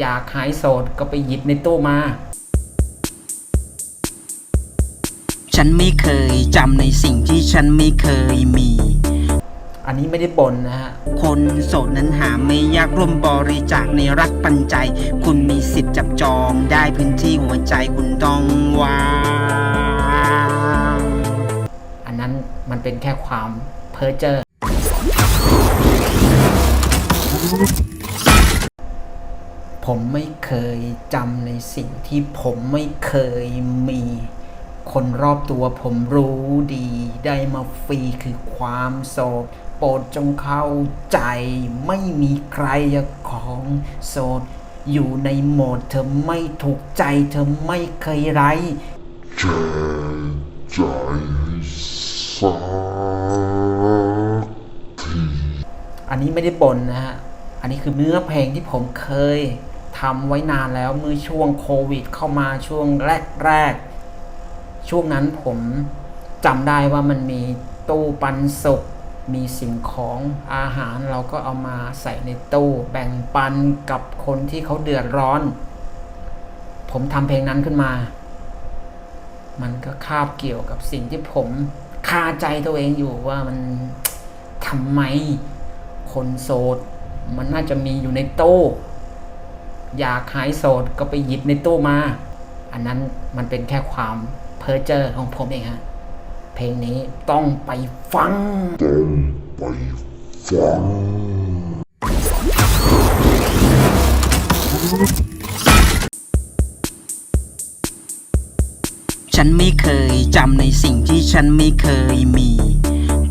อยากหายโสดก็ไปหยิบในตู้มา ฉันไม่เคยจำในสิ่งที่ฉันไม่เคยมี อันนี้ไม่ได้บ่นนะฮะ คนโสดนั้นหาไม่ยากร่วมบริจาคในรักปันใจ คุณมีสิทธิ์จับจองได้พื้นที่หัวใจคุณต้องวางอันนั้นมันเป็นแค่ความเพ้อเจ้อ ผมไม่เคยจำในสิ่งที่ผมไม่เคยมี คนรอบตัวผมรู้ดีได้มาฟรีคือความโสดโปรดจงเข้าใจ ไม่มีใครจะของโสด อยู่ในโหมดเธอไม่ถูกใจ เธอไม่เคยไร้แจกจ่ายให้สักทีอันนี้ไม่ได้บ่นนะฮะ อันนี้คือเนื้อเพลงที่ผมเคย ทำไว้นานแล้วเมื่อช่วงโควิด เข้ามาช่วงแรกๆ ช่วงนั้นผมจำได้ว่ามันมีตู้ปันสุกมีสิ่งของอาหารเราก็เอามาใส่ในตู้แบ่งปันกับคนที่เขาเดือดร้อน ผมทำเพลงนั้นขึ้นมา มันก็คาบเกี่ยวกับสิ่งที่ผมคาใจตัวเองอยู่ว่ามันทำไมคนโสด มันน่าจะมีอยู่ในตู้ อยากหายโสดก็ไปหยิบในตู้มา อันนั้นมันเป็นแค่ความเพ้อเจ้อของผมเองฮะ เพลงนี้ต้องไปฟังต้องไปฟัง ฉันไม่เคยจำในสิ่งที่ฉันไม่เคยมี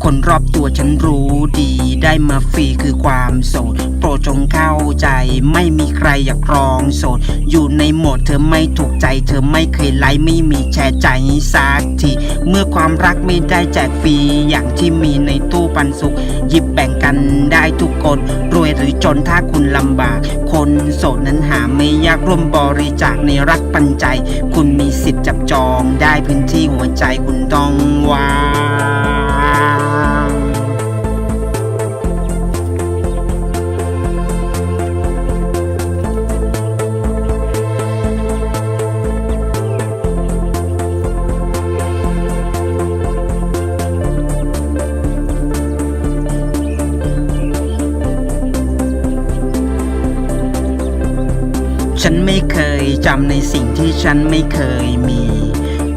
คนรอบตัวฉันรู้ดีได้มาฟรีคือความโสด ดจงเข้าใจ ไม่มีใครอยากรองโสด อยู่ในโหมดเธอไม่ถูกใจ เธอไม่เคยไลค์ไม่มีแชร์ใจสักทีเมื่อความรักไม่ได้แจกฟรีอย่างที่มีในตู้ปันสุข หยิบแบ่งกันได้ทุกคน รวยหรือจนถ้าคุณลำบาก คนโสดนั้นหาไม่ยากร่วมบริจาคในรักปันใจ คุณมีสิทธิ์จับจองได้พื้นที่หัวใจคุณต้องวาง ฉันไม่เคยจำในสิ่งที่ฉันไม่เคยมี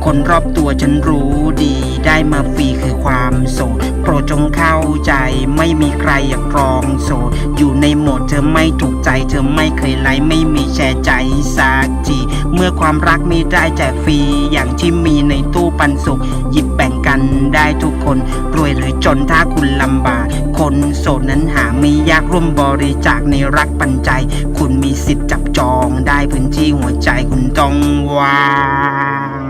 คนรอบตัวฉันรู้ดีได้มาฟรีคือความโสดโปรดจงเข้าใจไม่มีใครอยากรองโสด อยู่ในโหมดเธอไม่ถูกใจ เธอไม่เคยไลค์ไม่มีแชร์ใจสักทีเมื่อความรักไม่ได้แจกฟรีอย่างที่มีในตู้ปันสุขหยิบแบ่งกันได้ทุกคนรวยหรือจนถ้าคุณลำบาก คนโสดนั้นหาไม่ยากร่วมบริจาคในรักปันใจ คุณมีสิทธิ์จับจองได้พื้นที่หัวใจคุณต้องวาง